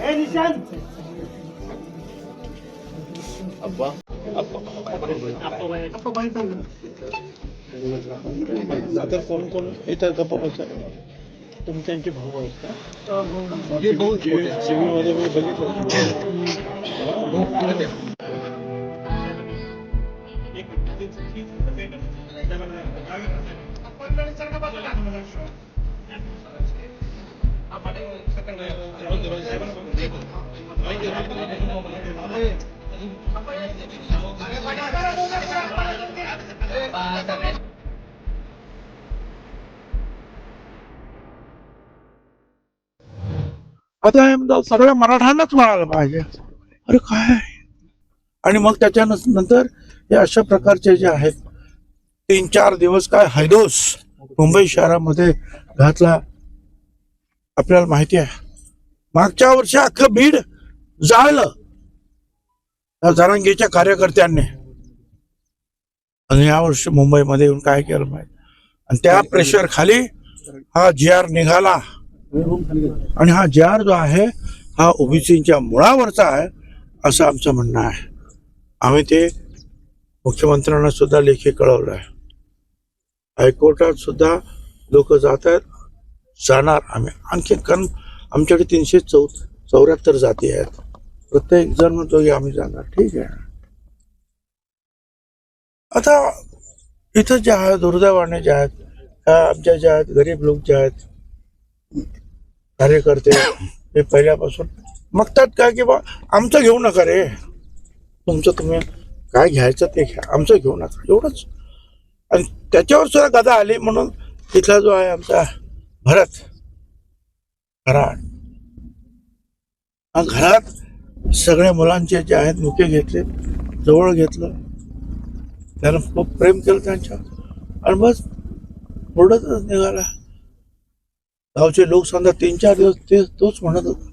निशांत हे निशांत अप्पा बाहेर थांब. आता कोण कोण येतात का पप्पा तुम्ही त्यांचे भाऊ आहेत का मध्ये मी बघितलं आता हे म्हणतात, सगळ्या मराठ्यांनाच म्हणायला पाहिजे. अरे काय? आणि मग त्याच्यानंतर हे अशा प्रकारचे जे आहेत तीन चार दिवस काय हैदोस मुंबई शहरामध्ये घातला आपल्याला माहिती आहे. मागच्या वर्षी अख्खं बीड जाळलं. जरांगीच्या कार्यकर्त्यांनी. आणि या वर्षी मुंबईमध्ये येऊन काय केलं माहिती? आणि त्या प्रेशर खाली हा जी आर निघाला. आणि हा जी आर जो आहे हा ओबीसीच्या मुळावरचा आहे असं आमचं म्हणणं आहे. आम्ही ते मुख्यमंत्र्यांना सुद्धा लेखी कळवलं आहे. हायकोर्टात सुद्धा लोक जात आहेत जाणार आम्ही. आणखी कारण आमच्याकडे तीनशे चौ चौऱ्याहत्तर जाती आहेत. प्रत्येक जण म्हणतो की आम्ही जाणार. ठीक आहे. आता इथं जे आहेत दुर्दैवाने जे आहेत आमच्या ज्या आहेत गरीब लोक जे आहेत कार्यकर्ते हे पहिल्यापासून मागतात काय की बा आमचं घेऊ नका रे. तुमचं तुम्ही काय घ्यायचं ते घ्या. आमचं घेऊ नका. एवढंच. आणि त्याच्यावर सुद्धा गदा आली म्हणून तिथला जो आहे आमचा भरत घरात हा घरात सगळ्या मुलांचे जे आहेत मुके घेतले जवळ घेतलं. त्यानं खूप प्रेम केलं त्यांच्यावर. आणि बस पुढंच निघाला. गावचे लोक समजा तीन चार दिवस ते तोच म्हणत होता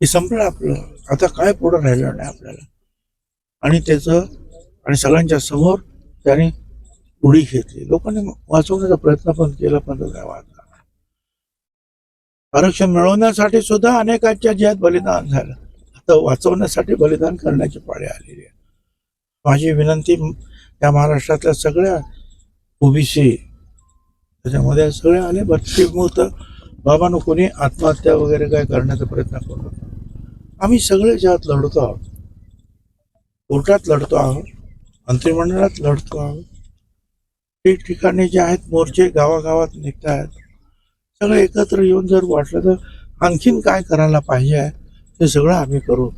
की संपलं आपलं. आता काय पुढं राहिलं नाही आपल्याला. आणि त्याचं आणि सगळ्यांच्या समोर त्याने उडी घेतली. लोकांनी वाचवण्याचा प्रयत्न पण केला पण तो काय आरक्षण मिळवण्यासाठी सुद्धा अनेकांच्या ज्यात बलिदान झालं. आता वाचवण्यासाठी बलिदान करण्याची पाळी आलेली आहे. माझी विनंती या महाराष्ट्रातल्या सगळ्या ओबीसी त्याच्यामध्ये सगळे आले भट्टीमुक्त बाबांनो कोणी आत्महत्या वगैरे काय करण्याचा प्रयत्न करू आम्ही सगळे ज्यात लढतो आहोत. कोर्टात लढतो आहोत. मंत्रिमंडळात लढतो आहोत. ठिकठिकाणी जे आहेत मोर्चे गावागावात निघत आहेत सगळं एकत्र येऊन जर वाटलं तर आणखीन काय करायला पाहिजे ते सगळं आम्ही करू.